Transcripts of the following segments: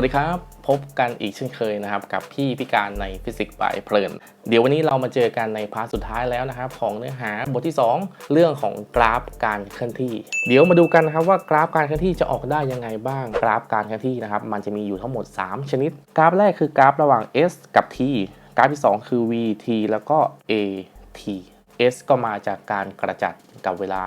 สวัสดีครับ พบกันอีกเช่นเคยนะครับ กับพี่พิการในฟิสิกส์บายเพลินเดี๋ยววันนี้เรามาเจอกันในพาร์ทสุดท้ายแล้วนะครับ ของเนื้อหาบทที่ 2 เรื่องของกราฟการเคลื่อนที่ เดี๋ยวมาดูกันนะครับว่ากราฟการเคลื่อนที่จะออกได้ยังไงบ้างกราฟการเคลื่อนที่นะครับมันจะมีอยู่ทั้งหมด 3 ชนิด กราฟแรกคือกราฟระหว่าง s กับ t กราฟที่ 2 คือ v t แล้วก็ a t s ก็มาจากการกระจัดกับเวลา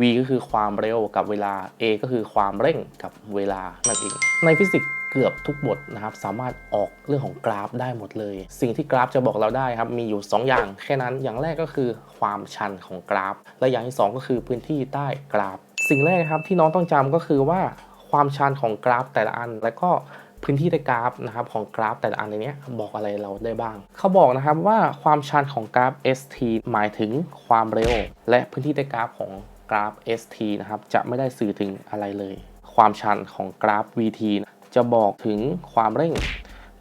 v ก็คือความเร็วกับเวลา a ก็คือความเร่งกับเวลานั่นเองในฟิสิกส์ เกือบทุกบทนะครับสามารถออกเรื่องของกราฟได้หมดเลย สิ่งที่กราฟจะบอกเราได้ครับมีอยู่ 2 อย่างแค่นั้นอย่างแรกก็คือความชันของกราฟ และอย่างที่ 2 ก็คือพื้นที่ใต้กราฟ สิ่งแรกครับที่น้องต้องจำก็คือว่าความชันของกราฟแต่ละอัน และก็พื้นที่ใต้กราฟนะครับของกราฟแต่ละอันในนี้บอกอะไรเราได้บ้าง เขาบอกนะครับว่าความชันของกราฟ st หมายถึงความเร็ว และพื้นที่ใต้กราฟของกราฟ st นะครับจะไม่ได้สื่อถึงอะไรเลย ความชันของกราฟ vt จะบอกถึงความเร่ง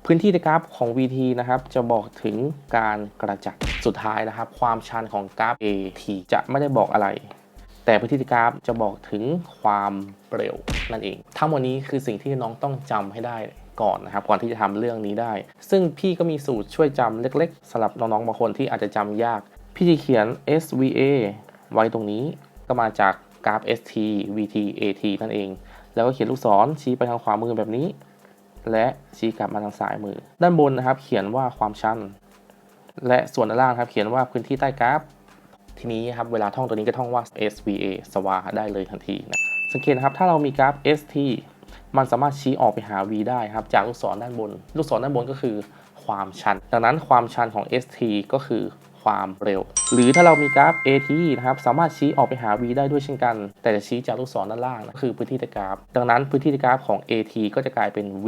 พื้นที่ในกราฟของ VT นะครับ จะบอกถึงการกระจัดสุดท้ายนะครับ ความชันของกราฟ AT จะไม่ได้บอกอะไร แต่พื้นที่ในกราฟจะบอกถึงความเร็วนั่นเอง ทั้งหมดนี้คือสิ่งที่น้องต้องจำให้ได้ก่อนนะครับก่อนที่จะทำเรื่องนี้ได้ ซึ่งพี่ก็มีสูตรช่วยจำเล็กๆสำหรับน้องๆบางคนที่อาจจะจำยาก พี่จะเขียน SVA ไว้ตรงนี้ก็มาจากกราฟ ST VT AT นั่นเอง แล้วก็เขียนลูกศรชี้ไปทางขวามือแบบนี้ และชี้กลับมาทางซ้ายมือ ด้านบนนะครับ เขียนว่าความชัน และส่วนด้านล่างครับ เขียนว่าพื้นที่ใต้กราฟ ทีนี้ครับเวลาท่องตัวนี้ก็ท่องว่า SVA สวาได้เลยทันทีนะสังเกตนะครับถ้าเรามีกราฟ ST มันสามารถชี้ออกไปหา V ได้ครับ จากลูกศรด้านบน ลูกศรด้านบนก็คือความชัน ดังนั้นความชันของ ST ก็คือ ความเร็ว หรือถ้าเรามีกราฟ AT นะครับสามารถชี้ออกไปหา V ได้ด้วยเช่นกัน แต่จะชี้จากลูกศรด้านล่างนะคือพื้นที่ใต้กราฟ ดังนั้นพื้นที่ใต้กราฟของ AT ก็จะกลายเป็น V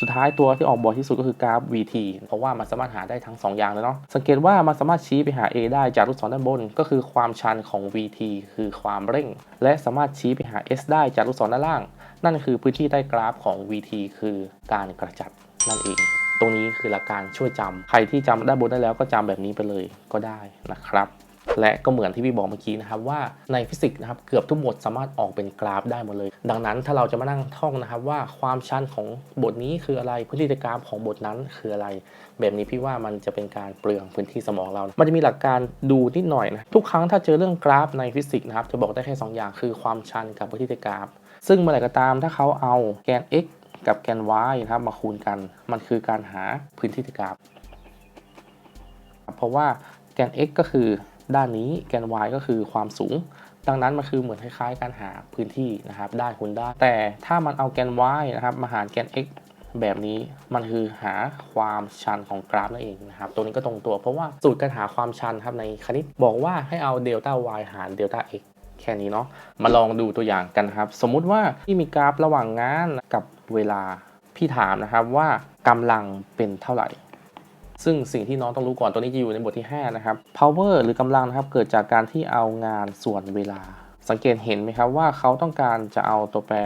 สุดท้ายตัวที่ออกบ่อยที่สุดก็คือกราฟ VT เพราะว่ามันสามารถหาได้ทั้ง 2 อย่างเลยเนาะสังเกตว่ามันสามารถชี้ไปหา A ได้จากลูกศรด้านบน ก็คือความชันของ VT คือความเร่ง และสามารถชี้ไปหา S ได้จากลูกศรด้านล่าง นั่นคือพื้นที่ใต้กราฟของ VT คือการกระจัดนั่นเอง ตรงนี้คือหลักการช่วยจำใครที่จำด้านบนได้แล้วก็จำแบบนี้ไปเลยก็ได้นะครับ และก็เหมือนที่พี่บอกเมื่อกี้นะครับว่าในฟิสิกส์นะครับเกือบทุกบทสามารถออกเป็นกราฟได้หมดเลย ดังนั้นถ้าเราจะมานั่งท่องนะครับว่าความชันของบทนี้คืออะไรพื้นที่ใต้กราฟของบทนั้นคืออะไร แบบนี้พี่ว่ามันจะเป็นการเปลืองพื้นที่สมองเรา มันจะมีหลักการดูนิดหน่อยนะทุกครั้งถ้าเจอเรื่องกราฟในฟิสิกส์นะครับจะบอกได้แค่สองอย่างคือความชันกับพื้นที่ใต้กราฟซึ่งเมื่อไหร่ก็ตามถ้าเขาเอาแกน x กับแกน y นะครับมาคูณกัน มันคือการหาพื้นที่ต้กราฟ เพราะว่าแกน x ก็คือด้านนี้แกน y ก็คือความสูง ดังนั้นมันคือเหมือนคล้ายๆ การหาพื้นที่นะครับได้คูณได้ แต่ถ้ามันเอาแกน y นะครับมาหารแกน x แบบนี้มันคือหาความชันของกราฟนั่นเองนะครับ ตัวนี้ก็ตรงตัวเพราะว่าสูตรการหาความชันครับในคณิตบอกว่าให้เอาเดลต้า y หารเดลต้า x แค่นี้เนาะมาลองดูตัวอย่างกันครับ สมมุติว่าที่มีกราฟระหว่างงานกับ เวลา พี่ถามนะครับว่ากำลังเป็นเท่าไหร่ ซึ่งสิ่งที่น้องต้องรู้ก่อนตัวนี้จะอยู่ในบทที่ 5 นะครับ power หรือกำลังนะครับเกิดจากการที่เอางานส่วนเวลา สังเกตเห็นไหมครับว่าเขาต้องการจะเอาตัวแปร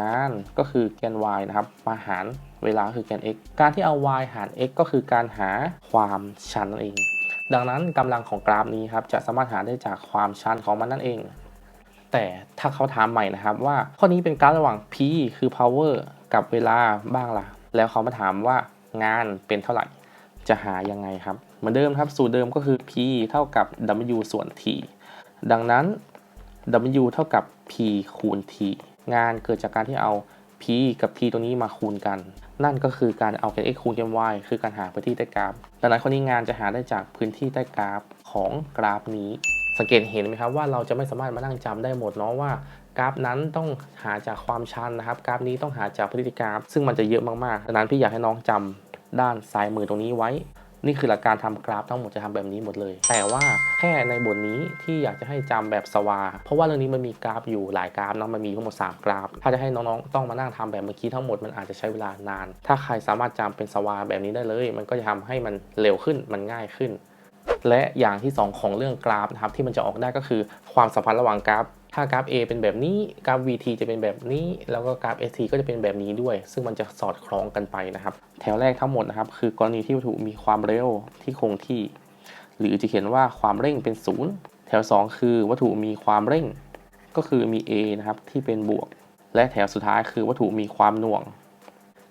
งานก็คือแกน y นะครับมาหารเวลาคือแกน x การที่เอา y หาร x ก็คือการหาความชันนั่นเอง ดังนั้นกำลังของกราฟนี้ครับจะสามารถหาได้จากความชันของมันนั่นเอง แต่ถ้าเขาถามใหม่นะครับว่าข้อนี้เป็นกาฟระหว่าง p คือ power กับเวลาบ้างล่ะ แล้วเขามาถามว่างานเป็นเท่าไหร่ จะหายังไงครับ เหมือนเดิมครับสูตรเดิมก็คือ p เท่ากับ w ส่วน t ดังนั้น w เท่ากับ p คูณ t งานเกิดจากการที่เอา p กับ t ตัวนี้มาคูณกัน นั่นก็คือการเอาแกน x คูณแกน y คือการหาพื้นที่ใต้กราฟ ดังนั้นข้อนี้งานจะหาได้จากพื้นที่ใต้กราฟของกราฟนี้ สังเกตเห็นไหมครับว่าเราจะไม่สามารถมานั่งจำได้หมดเนาะว่ากราฟนั้นต้องหาจากความชันนะครับ กราฟนี้ต้องหาจากพื้นที่กราฟซึ่งมันจะเยอะมากๆดังนั้นพี่อยากให้น้องจำด้านซ้ายมือตรงนี้ไว้ นี่คือหลักการทำกราฟทั้งหมดจะทำแบบนี้หมดเลย แต่ว่าแค่ในบทนี้ที่อยากจะให้จำแบบสวา เพราะว่าเรื่องนี้มันมีกราฟอยู่หลายกราฟเนาะมันมีทั้งหมด 3 กราฟ ถ้าจะให้น้องๆต้องมานั่งทำแบบเมื่อกี้ทั้งหมดมันอาจจะใช้เวลานาน ถ้าใครสามารถจำเป็นสวาแบบนี้ได้เลย มันก็จะทำให้มันเร็วขึ้นมันง่ายขึ้น และอย่างที่ 2 ของเรื่องกราฟนะครับที่มันจะออกได้ก็คือความสัมพันธ์ระหว่างกราฟ ถ้ากราฟ A เป็นแบบนี้กราฟ VT จะเป็นแบบนี้ แล้วก็กราฟ ST ก็จะเป็นแบบนี้ด้วย ซึ่งมันจะสอดคล้องกันไปนะครับ แถวแรกทั้งหมดนะครับคือกรณีที่วัตถุมีความเร็วที่คงที่ หรือจะเขียนว่าความเร่งเป็นศูนย์แถว 2 คือวัตถุมีความเร่ง ก็คือมี A นะครับที่เป็นบวก และแถวสุดท้ายคือวัตถุมีความหน่วง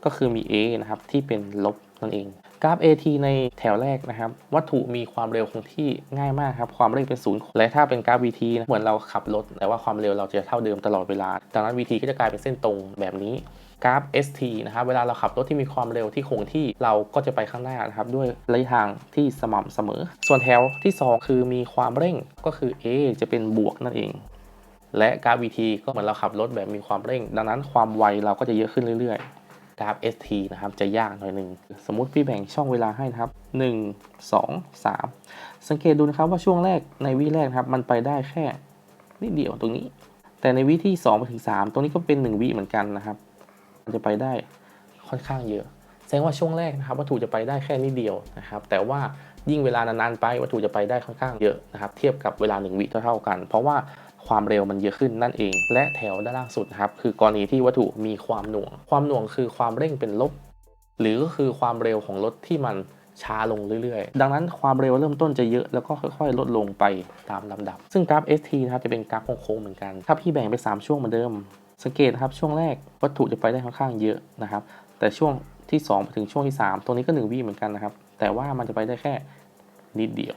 ก็คือมี A นะครับที่เป็นลบนั่นเอง กราฟ AT ในแถวแรกนะครับ วัตถุมีความเร็วคงที่ง่ายมากครับ ความเร่งเป็นศูนย์และถ้าเป็นกราฟ VT นะเหมือนเราขับรถแต่ว่าความเร็วเราจะเท่าเดิมตลอดเวลาดังนั้น VT ก็จะกลายเป็นเส้นตรงแบบนี้กราฟ ST นะครับ เวลาเราขับรถที่มีความเร็วที่คงที่เราก็จะไปข้างหน้านะครับ ด้วยระยะทางที่สม่ำเสมอ ส่วนแถวที่ 2 คือมีความเร่งก็คือ A จะเป็นบวกนั่นเอง และกราฟ VT ก็เหมือนเราขับรถแบบมีความเร่ง ดังนั้นความไวเราก็จะเยอะขึ้นเรื่อยๆ กราฟ ST นะครับ จะยากหน่อยหนึ่ง สมมุติพี่แบ่งช่องเวลาให้นะครับ 1 2 3 สังเกตดูนะครับว่าช่วงแรกในวิแรกครับ มันไปได้แค่นิดเดียวตรงนี้ แต่ในวิที่2ไปถึง 3 ตรงนี้ก็เป็น 1 วิเหมือนกันนะครับ มันจะไปได้ค่อนข้างเยอะ แสดงว่าช่วงแรกนะครับ วัตถุจะไปได้แค่นิดเดียวนะครับ แต่ว่ายิ่งเวลานานๆไปวัตถุจะไปได้ค่อนข้างเยอะนะครับ เทียบกับเวลา 1 วิเท่าๆกัน เพราะว่า ความเร็วมันเยอะขึ้นนั่นเอง และแถวด้านล่างสุดนะครับคือกรณีที่วัตถุมีความหน่วง ความหน่วงคือความเร่งเป็นลบ หรือก็คือความเร็วของรถที่มันช้าลงเรื่อยๆ ดังนั้นความเร็วเริ่มต้นจะเยอะแล้วก็ค่อยๆ ลดลงไปตามลำดับ ซึ่งกราฟ ST นะครับจะเป็นกราฟโค้งๆเหมือนกัน ถ้าพี่แบ่งเป็น3ช่วงเหมือนเดิม สังเกตนะครับช่วงแรกวัตถุจะไปได้ค่อนข้างเยอะนะครับ แต่ช่วงที่2ถึงช่วงที่ 3 ตรงนี้ก็1วิเหมือนกันนะครับ แต่ว่ามันจะไปได้แค่นิดเดียว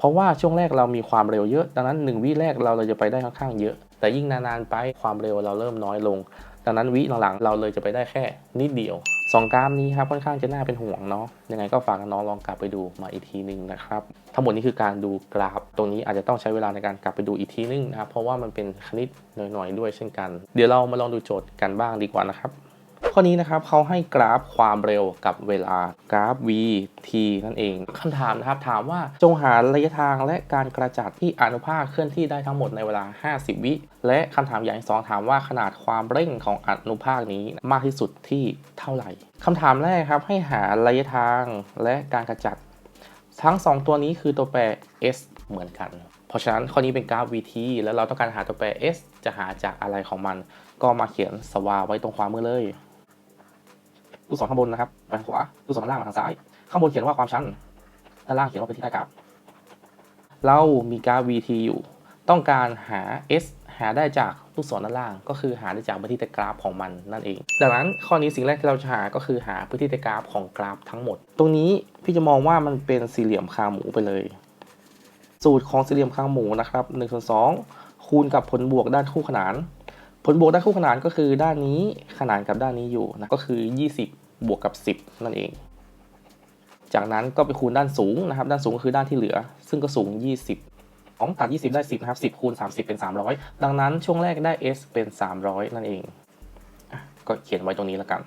เพราะว่าช่วงแรกเรามีความเร็วเยอะ ดังนั้น 1 วิแรกเราเลยจะไปได้ค่อนข้างเยอะ แต่ยิ่งนานๆไปความเร็วเราเริ่มน้อยลง ดังนั้นวิหลังๆเราเลยจะไปได้แค่นิดเดียวสองกราฟนี้ครับค่อนข้างจะน่าเป็นห่วงเนาะ ยังไงก็ฝากน้องลองกลับไปดูมาอีกทีหนึ่งนะครับ ทั้งหมดนี้คือการดูกราฟ ตรงนี้อาจจะต้องใช้เวลาในการกลับไปดูอีกทีนึงนะครับ เพราะว่ามันเป็นคณิตหน่อยๆด้วยเช่นกัน เดี๋ยวเรามาลองดูโจทย์กันบ้างดีกว่านะครับ ข้อนี้นะครับเขาให้กราฟความเร็วกับเวลากราฟ v t นั่นเองคำถามนะครับถามว่าจงหาระยะทางและการกระจัดที่อนุภาคเคลื่อนที่ได้ทั้งหมดในเวลา 50 วิ และคำถามอย่างที่สองถามว่าขนาดความเร่งของอนุภาคนี้มากที่สุดที่เท่าไหร่คำถามแรกครับให้หาระยะทางและการกระจัด ทั้ง 2 ตัวนี้คือตัวแปร s เหมือนกัน เพราะฉะนั้นข้อนี้เป็นกราฟ vt แล้วเราต้องการหาตัวแปร s จะหาจากอะไรของมัน ก็มาเขียนสวาไว้ตรงขวามือเลย ลูกศรข้างบนนะครับไปทางขวาลูกศรข้างล่างมาทางซ้าย ข้างบนเขียนว่าความชันด้านล่างเขียนว่าเป็นที่ใต้กราฟเรามีกราฟ vt อยู่ ต้องการหา s หาได้จากลูกศรด้านล่าง ก็คือหาได้จากพื้นที่ใต้กราฟของมันนั่นเอง ดังนั้นข้อนี้สิ่งแรกที่เราจะหาก็คือหาพื้นที่ใต้กราฟของกราฟทั้งหมด ตรงนี้พี่จะมองว่ามันเป็นสี่เหลี่ยมคางหมูไปเลย สูตรของสี่เหลี่ยมคางหมูนะครับ1ส่วน2คูณกับผลบวกด้านคู่ขนาน ผลบวกด้านคู่ขนานก็คือด้านนี้ขนานกับด้านนี้อยู่นะก็คือ 20 บวกกับ 10 นั่นเอง จากนั้นก็ไปคูณด้านสูงนะครับ ด้านสูงก็คือด้านที่เหลือ ซึ่งก็สูง 20ของตัด 20 ได้ 10 นะครับ 10 คูณ 30 เป็น 300 ดังนั้นช่วงแรกได้ s เป็น 300 นั่นเอง ก็เขียนไว้ตรงนี้แล้วกัน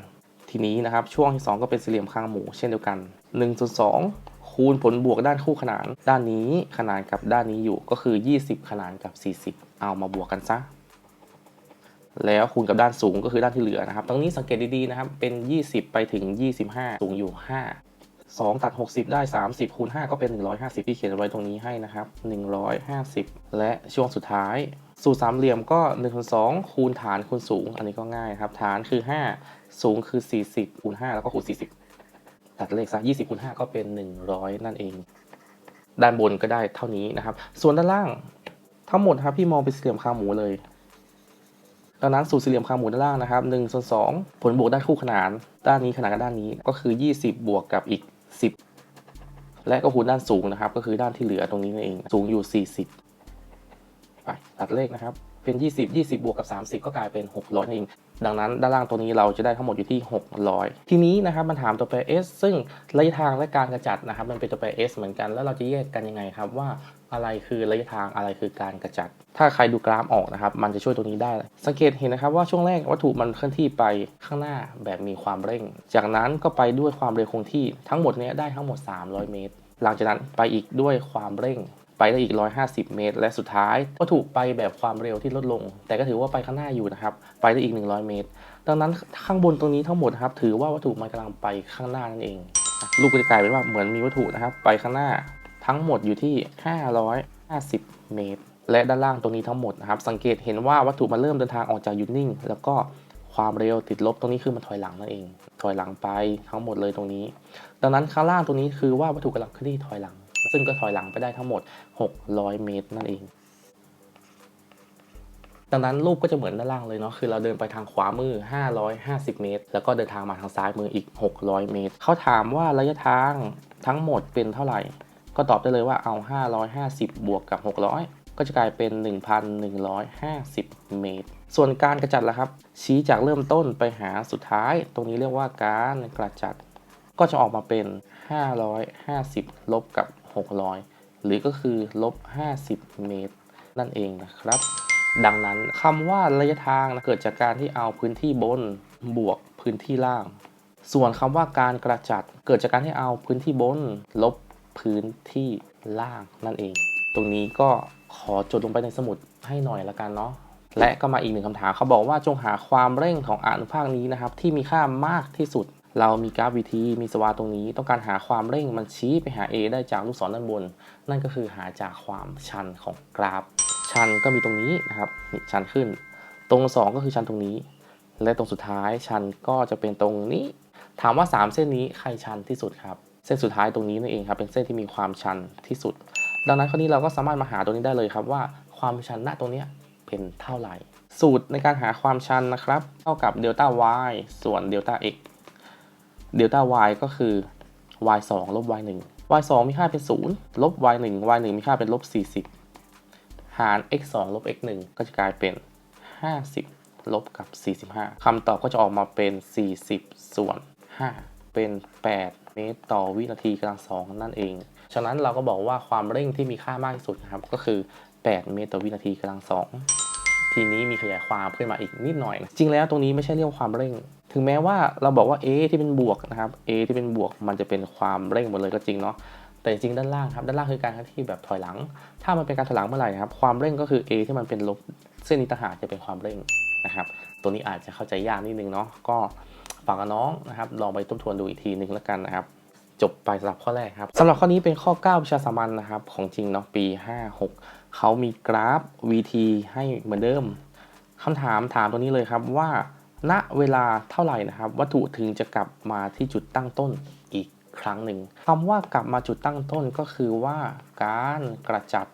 ทีนี้นะครับช่วงที่ 2 ก็เป็นสี่เหลี่ยมข้างหมูเช่นเดียวกัน1ส่วน2คูณผลบวกด้านคู่ขนาน ด้านนี้ขนานกับด้านนี้อยู่ก็คือ 20 ขนานกับ 40 เอามาบวกกันซะ แล้วคูณกับด้านสูงก็คือด้านที่เหลือนะครับ ตรงนี้สังเกตดีๆนะครับ เป็น 20 ไปถึง 25 สูงอยู่ 5 2 ตัด 60 ได้ 30 คูณ 5 ก็เป็น 150 ที่เขียนไว้ตรงนี้ให้นะครับ 150 และช่วงสุดท้าย สูตรสามเหลี่ยมก็1คูณ2คูณฐานคูณสูง อันนี้ก็ง่ายครับ ฐานคือ 5 สูงคือ 40 คูณ 5 แล้วก็คูณ 40 ตัดเลขซะ20 คูณ 5 ก็เป็น 100 นั่นเอง ด้านบนก็ได้เท่านี้นะครับ ส่วนด้านล่างทั้งหมดครับพี่มองเป็นสี่เหลี่ยมคาหมูเลย ดังนั้นสูตรสี่เหลี่ยมคางหมูด้านล่างนะครับ1ส่วน2ผลบวกด้านคู่ขนาน ด้านนี้ขนานกับด้านนี้ก็คือ 20 บวกกับอีก 10 และก็คูณด้านสูงนะครับ ก็คือด้านที่เหลือตรงนี้นั่นเองสูงอยู่ 40ไปตัดเลขนะครับเป็น 20 20 บวกกับ 30 ก็กลายเป็น 600นั่นเอง ดังนั้นด้านล่างตัวนี้เราจะได้ทั้งหมดอยู่ที่ 600 ทีนี้นะครับมันถามตัวแปร s ซึ่งระยะทางและการกระจัดนะครับมันเป็นตัวแปร s เหมือนกัน แล้วเราจะแยกกันยังไงครับว่าอะไรคือระยะทางอะไรคือการกระจัด ถ้าใครดูกราฟออกนะครับ มันจะช่วยตัวนี้ได้ สังเกตเห็นนะครับว่าช่วงแรกวัตถุมันเคลื่อนที่ไปข้างหน้าแบบมีความเร่ง จากนั้นก็ไปด้วยความเร็วคงที่ทั้งหมดเนี้ยได้ทั้งหมด 300 เมตร หลังจากนั้นไปอีกด้วยความเร่ง ไปได้อีก 150 เมตร และสุดท้ายวัตถุไปแบบความเร็วที่ลดลง แต่ก็ถือว่าไปข้างหน้าอยู่นะครับ ไปได้อีก 100 เมตร ดังนั้นข้างบนตรงนี้ทั้งหมดนะครับ ถือว่าวัตถุมันกำลังไปข้างหน้านั่นเอง รูปก็จะกลายเป็นว่าเหมือนมีวัตถุนะครับ ไปข้างหน้าทั้งหมดอยู่ที่ 550 เมตร และด้านล่างตรงนี้ทั้งหมดนะครับ สังเกตเห็นว่าวัตถุมันเริ่มเดินทางออกจากหยุดนิ่ง แล้วก็ความเร็วติดลบตรงนี้คือมันถอยหลังนั่นเอง ถอยหลังไปทั้งหมดเลยตรงนี้ ดังนั้นข้างล่างตรงนี้คือว่าวัตถุกำลังเคลื่อนที่ถอยหลัง ซึ่งก็ถอยหลังไปได้ทั้งหมด 600 เมตรนั่นเอง ดังนั้นรูปก็จะเหมือนด้านล่างเลยเนาะ คือเราเดินไปทางขวามือ 550 เมตร แล้วก็เดินทางมาทางซ้ายมืออีก 600 เมตร เขาถามว่าระยะทางทั้งหมดเป็นเท่าไหร่ ก็ตอบได้เลยว่าเอา 550 บวกกับ 600ก็จะกลายเป็น 1,150 เมตร ส่วนการกระจัดล่ะครับ ชี้จากเริ่มต้นไปหาสุดท้าย ตรงนี้เรียกว่าการกระจัด ก็จะออกมาเป็น 550 ลบกับ 600 หรือก็คือลบ 50 เมตร นั่นเองนะครับ ดังนั้นคำว่าระยะทางนะเกิดจากการที่เอาพื้นที่บนบวกพื้นที่ล่าง ส่วนคำว่าการกระจัดเกิดจากการที่เอาพื้นที่บน ลบพื้นที่ล่างนั่นเอง ตรงนี้ก็ขอจดลงไปในสมุดให้หน่อยละกันเนาะและก็มาอีกหนึ่งคำถามเขาบอกว่าจงหาความเร่งของอนุภาคนี้นะครับ ที่มีค่ามากที่สุด เรามีกราฟวิธีมีสวาตรงนี้ ต้องการหาความเร่งมันชี้ไปหา A ได้จากลูกศรด้านบน นั่นก็คือหาจากความชันของกราฟ ชันก็มีตรงนี้นะครับนี่ชันขึ้น ตรง 2 ก็คือชันตรงนี้ และตรงสุดท้ายชันก็จะเป็นตรงนี้ ถามว่า 3 เส้นนี้ใครชันที่สุดครับ เส้นสุดท้ายตรงนี้นั่นเองครับเป็นเส้นที่มีความชันที่สุด ดังนั้นคราวนี้เราก็สามารถมาหาตรงนี้ได้เลยครับว่าความชันณตรงเนี้ยเป็นเท่าไหร่ สูตรในการหาความชันนะครับ เท่ากับเดลต้า y ส่วนเดลต้า x เดลต้า y ก็คือ y 2ลบ y 1 y 2มีค่าเป็น 0 ลบ y 1 y 1มีค่าเป็นลบ 40 หาร x 2ลบ x 1ก็จะกลายเป็น 50 ลบกับ 45 คำตอบก็จะออกมาเป็น 40 ส่วน 5 เป็น 8 เมตรต่อวินาทีกำลังสองนั่นเอง ฉะนั้นเราก็บอกว่าความเร่งที่มีค่ามากที่สุดนะครับ ก็คือ 8 เมตรต่อวินาทีกำลังสองทีนี้มีขยายความขึ้นมาอีกนิดหน่อย จริงแล้วตรงนี้ไม่ใช่เรียกว่าความเร่ง ถึงแม้ว่าเราบอกว่า A ที่เป็นบวกนะครับ A ที่เป็นบวกมันจะเป็นความเร่งหมดเลยก็จริงเนาะแต่จริงด้านล่างครับด้านล่างคือการที่แบบถอยหลัง ถ้ามันเป็นการถอยหลังเมื่อไหร่นะครับความเร่งก็คือ A ที่มันเป็นลบเส้นนี้ต่างหากจะเป็นความเร่งนะครับ ตัวนี้อาจจะเข้าใจยากนิดนึงเนาะก็ฝากกับน้องนะครับลองไปทบทวนดูอีกทีหนึ่งแล้วกันนะครับ จบไปสำหรับข้อแรกครับสำหรับข้อนี้เป็นข้อ 9 วิชาสามัญนะครับ ของจริงเนาะปี 56 เขามีกราฟ VT ให้เหมือนเดิมคำถามถามตัวนี้เลยครับว่า ณเวลาเท่าไหร่นะครับ วัตถุถึงจะกลับมาที่จุดตั้งต้นอีกครั้งหนึ่งคำว่ากลับมาจุดตั้งต้นก็คือว่าการกระจัด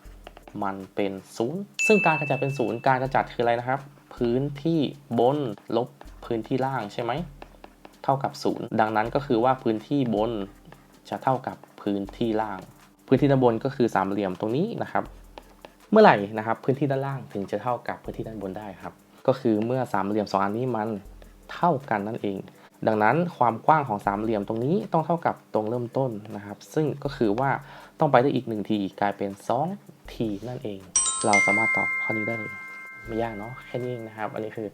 มันเป็นศูนย์ซึ่งการกระจัดเป็นศูนย์การกระจัดคืออะไรนะครับ พื้นที่บนลบพื้นที่ล่างใช่ไหมเท่ากับศูนย์ดังนั้นก็คือว่าพื้นที่บนจะเท่ากับพื้นที่ล่าง พื้นที่ด้านบนก็คือสามเหลี่ยมตรงนี้นะครับ เมื่อไหร่นะครับ พื้นที่ด้านล่างถึงจะเท่ากับพื้นที่ด้านบนได้ครับ ก็คือเมื่อสามเหลี่ยมสองอันนี้มันเท่ากันนั่นเอง ดังนั้นความกว้างของสามเหลี่ยมตรงนี้ต้องเท่ากับตรงเริ่มต้นนะครับ ซึ่งก็คือว่าต้องไปได้อีก1ทีกลายเป็น2ทีนั่นเอง เราสามารถตอบข้อนี้ได้เลยไม่ยากเนาะแค่นี้เองนะครับ อันนี้คือ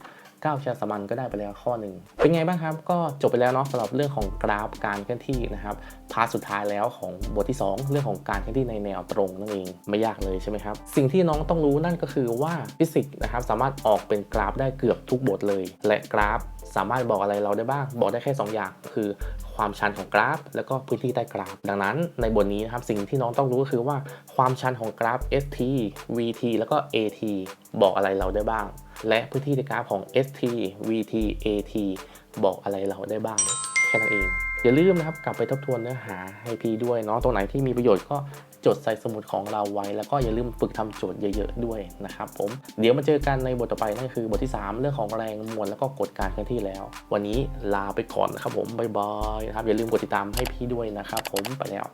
9ชาสมัญก็ได้ไปแล้วข้อหนึ่งเป็นไงบ้างครับ ก็จบไปแล้วเนาะสำหรับเรื่องของกราฟการเคลื่อนที่นะครับพาสุดท้ายแล้วของบทที่ 2 เรื่องของการเคลื่อนที่ในแนวตรงนั่นเองไม่ยากเลยใช่ไหมครับ สิ่งที่น้องต้องรู้นั่นก็คือว่าฟิสิกส์นะครับสามารถออกเป็นกราฟได้เกือบทุกบทเลย และกราฟสามารถบอกอะไรเราได้บ้าง บอกได้แค่ 2 อย่างคือความชันของกราฟ แล้วก็พื้นที่ใต้กราฟ ดังนั้นในบทนี้นะครับสิ่งที่น้องต้องรู้ก็คือว่าความชันของกราฟ ST VT แล้วก็ AT บอกอะไรเราได้บ้าง และพื้นที่ในกราฟของ ST VT AT บอกอะไรเราได้บ้าง แค่นั้นเอง อย่าลืมนะครับกลับไปทบทวนเนื้อหาให้พี่ด้วยเนาะตรงไหนที่มีประโยชน์ก็จดใส่สมุดของเราไว้ แล้วก็อย่าลืมฝึกทำโจทย์เยอะๆด้วยนะครับผมเดี๋ยวมาเจอกันในบทต่อไปนั่นคือบทที่ 3 เรื่องของแรงมวลแล้วก็กฎการเคลื่อนที่แล้ว วันนี้ลาไปก่อนนะครับผมบ๊ายบายนะครับอย่าลืมกดติดตามให้พี่ด้วยนะครับผมไปแล้ว